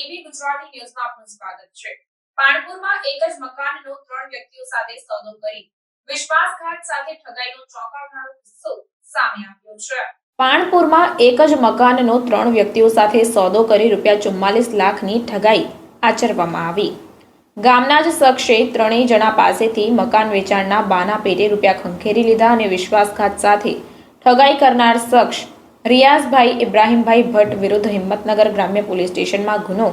એબી ગુજરાતી ન્યૂઝમાં આપનું સ્વાગત છે. પાણપુરમાં એક જ મકાનનો ત્રણ વ્યક્તિઓ સાથે સોદો કરી વિશ્વાસઘાત સાથે ઠગાઈનો ચોંકાવનારો કિસ્સો સામે આવ્યો છે. પાણપુરમાં એક જ મકાનનો ત્રણ વ્યક્તિઓ સાથે સોદો કરી રૂપિયા ચુમ્માલીસ લાખની ઠગાઈ આચરવામાં આવી. ગામના જ શખ્સે ત્રણેય જણા પાસેથી મકાન વેચાણના બાના પેટે રૂપિયા ખંખેરી લીધા અને વિશ્વાસઘાત સાથે ઠગાઈ કરનાર શખ્સ રિયાઝભાઈ ઇબ્રાહીમભાઈ ભટ્ટ વિરુદ્ધ હિંમતનગર ગ્રામ્ય પોલીસ સ્ટેશનમાં ગુનો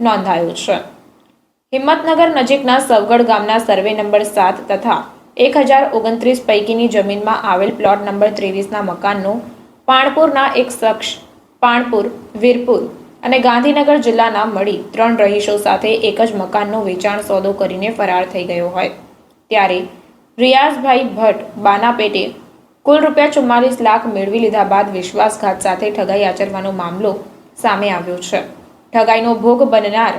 નોંધાયો છે. હિંમતનગર નજીકના સવગડ ગામના સર્વે નંબર સાત તથા એક હજાર ઓગણત્રીસ પૈકીની જમીનમાં આવેલ પ્લોટ નંબર ત્રેવીસના મકાનનો પાણપુરના એક શખ્સ પાણપુર, વીરપુર અને ગાંધીનગર જિલ્લાના મળી ત્રણ રહીશો સાથે એક જ મકાનનો વેચાણ સોદો કરીને ફરાર થઈ ગયો હોય. ત્યારે રિયાઝભાઈ ભટ્ટ બાના પેટે કુલ રૂપિયા ચુમ્માલીસ લાખ મેળવી લીધા બાદ વિશ્વાસઘાત સાથે ઠગાઈ આચરવાનો મામલો સામે આવ્યો છે. ઠગાઈનો ભોગ બનનાર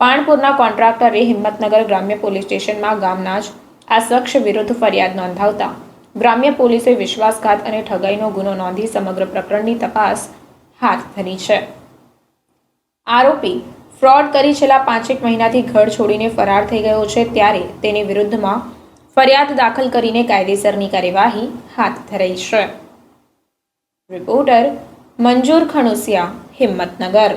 પાણપુરના કોન્ટ્રાક્ટરે હિંમતનગર ગ્રામ્ય પોલીસ સ્ટેશનમાં ગામના જ આ શખ્સ વિરુદ્ધ ફરિયાદ નોંધાવતા ગ્રામ્ય પોલીસે વિશ્વાસઘાત અને ઠગાઈનો ગુનો નોંધી સમગ્ર પ્રકરણની તપાસ હાથ ધરી છે. આરોપી ફ્રોડ કરી છેલ્લા પાંચેક મહિનાથી ઘર છોડીને ફરાર થઈ ગયો છે, ત્યારે તેની વિરુદ્ધમાં ફરિયાદ દાખલ કરીને કાયદેસરની કાર્યવાહી હાથ ધરાઈ છે. રિપોર્ટર મંજૂર ખણુસિયા હિંમતનગર.